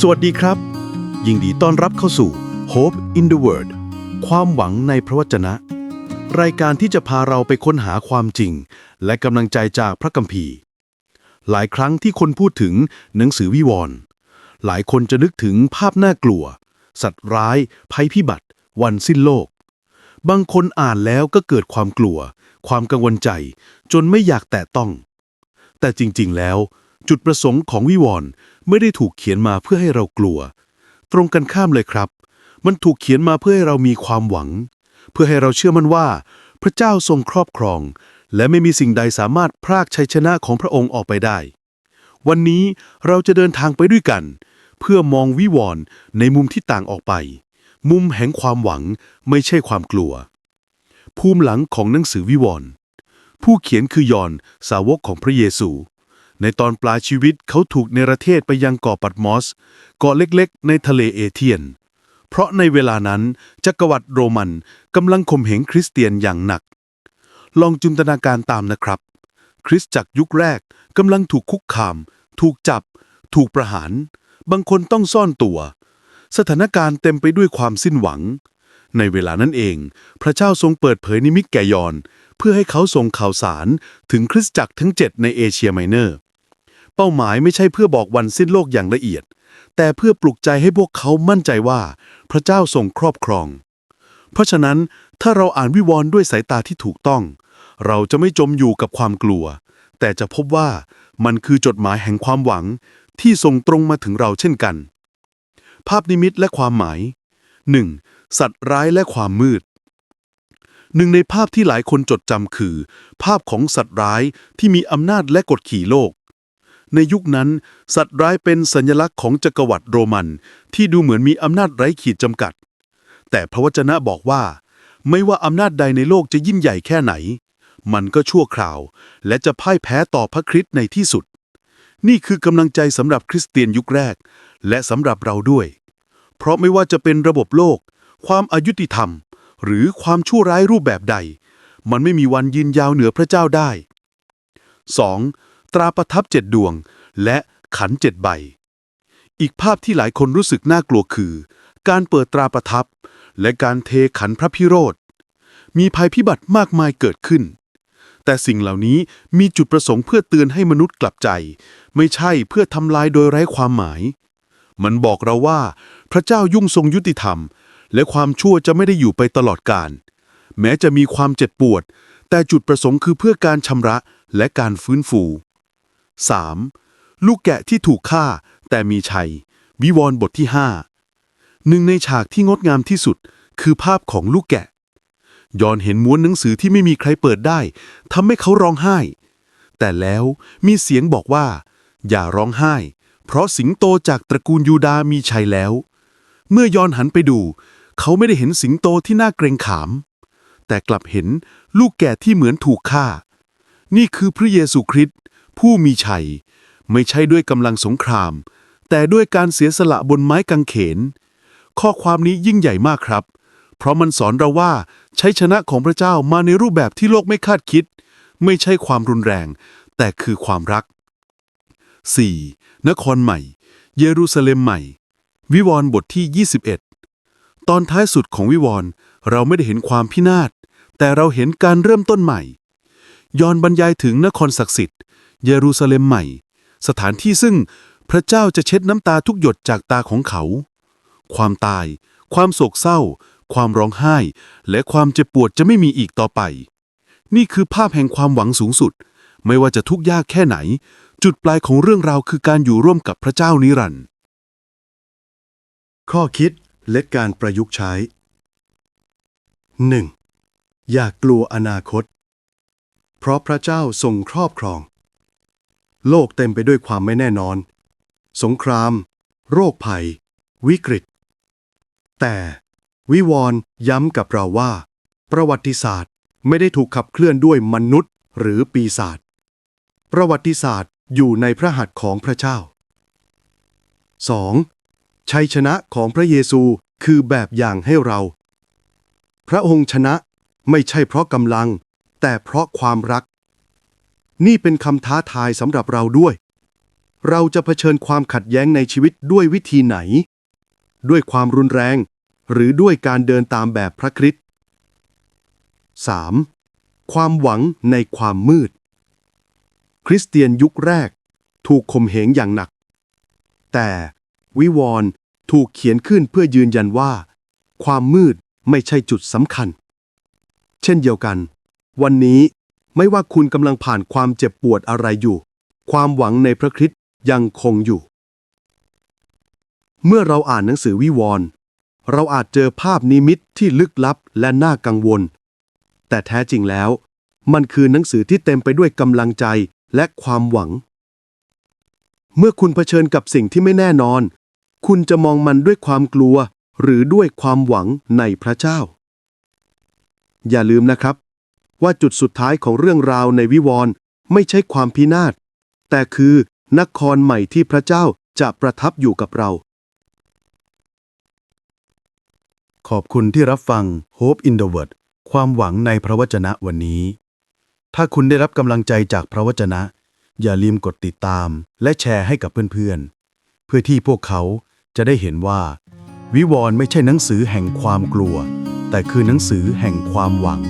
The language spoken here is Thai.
สวัสดีครับ ยินดีต้อนรับเข้าสู่ Hope in the Word ความหวังในพระวจนะ รายการที่จะพาเราไปค้นหาความจริง และกำลังใจจากพระคัมภีร์ หลายครั้งที่คนพูดถึงหนังสือวิวรณ์หลายคนจะนึกถึงภาพน่ากลัว สัตว์ร้าย ภัยพิบัติ วันสิ้นโลก บางคนอ่านแล้วก็เกิดความกลัว ความกังวลใจ จนไม่อยากแตะต้อง แต่จริงๆแล้ว จุดประสงค์ของวิวรณ์ไม่ได้ถูกเขียนมาเพื่อให้เรากลัว ตรงกันข้ามเลยครับ มันถูกเขียนมาเพื่อให้เรามีความหวัง เพื่อให้เราเชื่อมั่นว่า พระเจ้าทรงครอบครอง และไม่มีสิ่งใดสามารถพรากชัยชนะของพระองค์ออกไปได้ วันนี้เราจะเดินทางไปด้วยกัน เพื่อมองวิวรณ์ในมุมที่ต่างออกไป มุมแห่งความหวังไม่ใช่ความกลัว ภูมิหลังของหนังสือวิวรณ์ผู้เขียนคือยอนสาวกของพระเยซู ในตอนปลายชีวิตเขาถูกเนรเทศไปยังเกาะปัดมอส เกาะเล็กๆ ในทะเลเอเทียน เพราะในเวลานั้นจักรวรรดิโรมันกำลังข่มเหงคริสเตียนอย่างหนัก ลองจินตนาการตามนะครับ คริสตจักรยุคแรกกำลังถูกคุกคาม ถูกจับ ถูกประหาร บางคนต้องซ่อนตัว สถานการณ์เต็มไปด้วยความสิ้นหวัง ในเวลานั้นเอง พระเจ้าทรงเปิดเผยนิมิตแก่ยอนเพื่อให้เขาส่งข่าวสารถึงคริสตจักรทั้ง7ในเอเชียไมเนอร์ เป้าหมายไม่ใช่เพื่อบอกวันสิ้นโลกอย่างละเอียด แต่เพื่อปลุกใจให้พวกเขามั่นใจว่า พระเจ้าทรงครอบครอง เพราะฉะนั้นถ้าเราอ่านวิวรณ์ด้วยสายตาที่ถูกต้อง เราจะไม่จมอยู่กับความกลัว แต่จะพบว่ามันคือจดหมายแห่งความหวังที่ส่งตรงมาถึงเราเช่นกัน ภาพนิมิตและความหมาย 1. สัตว์ร้ายและความมืดหนึ่งในภาพที่หลายคนจดจำคือ ภาพของสัตว์ร้ายที่มีอำนาจและกดขี่โลก ในยุคนั้น สัตว์ร้ายเป็นสัญลักษณ์ของจักรวรรดิโรมัน ที่ดูเหมือนมีอำนาจไร้ขีดจำกัด แต่พระวจนะบอกว่า ไม่ว่าอำนาจใดในโลกจะยิ่งใหญ่แค่ไหน มันก็ชั่วคราว และจะพ่ายแพ้ต่อพระคริสต์ในที่สุด นี่คือกำลังใจสำหรับคริสเตียนยุคแรก และสำหรับเราด้วย เพราะไม่ว่าจะเป็นระบบโลก ความอายุติธรรม หรือความชั่วร้ายรูปแบบใด มันไม่มีวันยืนยาวเหนือพระเจ้าได้ 2. ตราประทับเจ็ดดวง และขันเจ็ดใบ อีกภาพที่หลายคนรู้สึกน่ากลัวคือ การเปิดตราประทับ และการเทขันพระพิโรธ มีภัยพิบัติมากมายเกิดขึ้น แต่สิ่งเหล่านี้มีจุดประสงค์เพื่อเตือนให้มนุษย์กลับใจ ไม่ใช่เพื่อทำลายโดยไร้ความหมาย มันบอกเราว่า พระเจ้ายุ่งทรงยุติธรรม และความชั่วจะไม่ได้อยู่ไปตลอดกาลแม้จะมีความเจ็บปวด แต่จุดประสงค์คือเพื่อการชำระและการฟื้นฟู 3. ลูกแกะที่ถูกฆ่าแต่มีชัย วิวรณ์บทที่ 5 หนึ่งในฉากที่งดงามที่สุด คือภาพของลูกแกะยอนเห็นม้วนหนังสือที่ไม่มีใครเปิดได้ทำให้เขาร้องไห้ แต่แล้วมีเสียงบอกว่า อย่าร้องไห้ เพราะสิงโตจากตระกูลยูดามีชัยแล้ว เมื่อยอนหันไปดู เขาไม่ได้เห็นสิงโตที่น่าเกรงขาม แต่กลับเห็นลูกแกะที่เหมือนถูกฆ่า นี่คือพระเยซูคริสต์ ผู้มีชัย ไม่ใช่ด้วยกำลังสงคราม แต่ด้วยการเสียสละบนไม้กางเขน ข้อความนี้ยิ่งใหญ่มากครับ เพราะมันสอนเราว่าชัยชนะของพระเจ้ามาในรูปแบบที่โลกไม่คาดคิด ไม่ใช่ความรุนแรง แต่คือความรัก 4. นครใหม่ เยรูซาเล็มใหม่ วิวรณ์บทที่ 21 ตอนท้ายสุดของวิวรณ์เราไม่ได้เห็นความพินาศแต่เราเห็นการเริ่มต้นใหม่ ยอนบรรยายถึงนครศักดิ์สิทธิ์ เยรูซาเล็มใหม่ สถานที่ซึ่งพระเจ้าจะเช็ดน้ำตาทุกหยดจากตาของเขา ความตาย ความโศกเศร้า ความร้องไห้ และความเจ็บปวดจะไม่มีอีกต่อไป นี่คือภาพแห่งความหวังสูงสุด ไม่ว่าจะทุกข์ยากแค่ไหน จุดปลายของเรื่องราวคือการอยู่ร่วมกับพระเจ้านิรันดร์ข้อคิดและการประยุกต์ใช้ 1. อย่ากกลัวอนาคต เพราะพระเจ้าทรงครอบครอง โลกเต็มไปด้วยความไม่แน่นอน สงคราม โรคภัย วิกฤต แต่วิวรณ์ย้ำกับเราว่า ประวัติศาสตร์ไม่ได้ถูกขับเคลื่อนด้วยมนุษย์หรือปีศาจประวัติศาสตร์อยู่ในพระหัตถ์ของพระเจ้า 2. ชัยชนะของพระเยซูคือแบบอย่างให้เรา พระองค์ชนะไม่ใช่เพราะกำลัง แต่เพราะความรัก นี่เป็นคำท้าทายสำหรับเราด้วย เราจะเผชิญความขัดแย้งในชีวิตด้วยวิธีไหน ด้วยความรุนแรง หรือด้วยการเดินตามแบบพระคริสต์ 3. ความหวังในความมืด คริสเตียนยุคแรก ถูกข่มเหงอย่างหนัก แต่วิวรณ์ถูกเขียนขึ้นเพื่อยืนยันว่า ความมืดไม่ใช่จุดสำคัญ เช่นเดียวกัน วันนี้ไม่ว่าคุณกำลังผ่านความเจ็บปวดอะไรอยู่ ความหวังในพระคริสต์ยังคงอยู่ เมื่อเราอ่านหนังสือวิวรณ์ เราอาจเจอภาพนิมิตที่ลึกลับและน่ากังวล แต่แท้จริงแล้ว มันคือหนังสือที่เต็มไปด้วยกำลังใจและความหวัง เมื่อคุณเผชิญกับสิ่งที่ไม่แน่นอน คุณจะมองมันด้วยความกลัว หรือด้วยความหวังในพระเจ้า อย่าลืมนะครับ ว่าจุดสุดท้ายของเรื่องราวในวิวรณ์ไม่ใช่ความพินาศ แต่คือนครใหม่ที่พระเจ้าจะประทับอยู่กับเรา ขอบคุณที่รับฟัง Hope in the Word ความหวังในพระวจนะวันนี้ ถ้าคุณได้รับกำลังใจจากพระวจนะ อย่าลืมกดติดตามและแชร์ให้กับเพื่อนๆ เพื่อที่พวกเขาจะได้เห็นว่า วิวรณ์ไม่ใช่หนังสือแห่งความกลัว แต่คือหนังสือแห่งความหวัง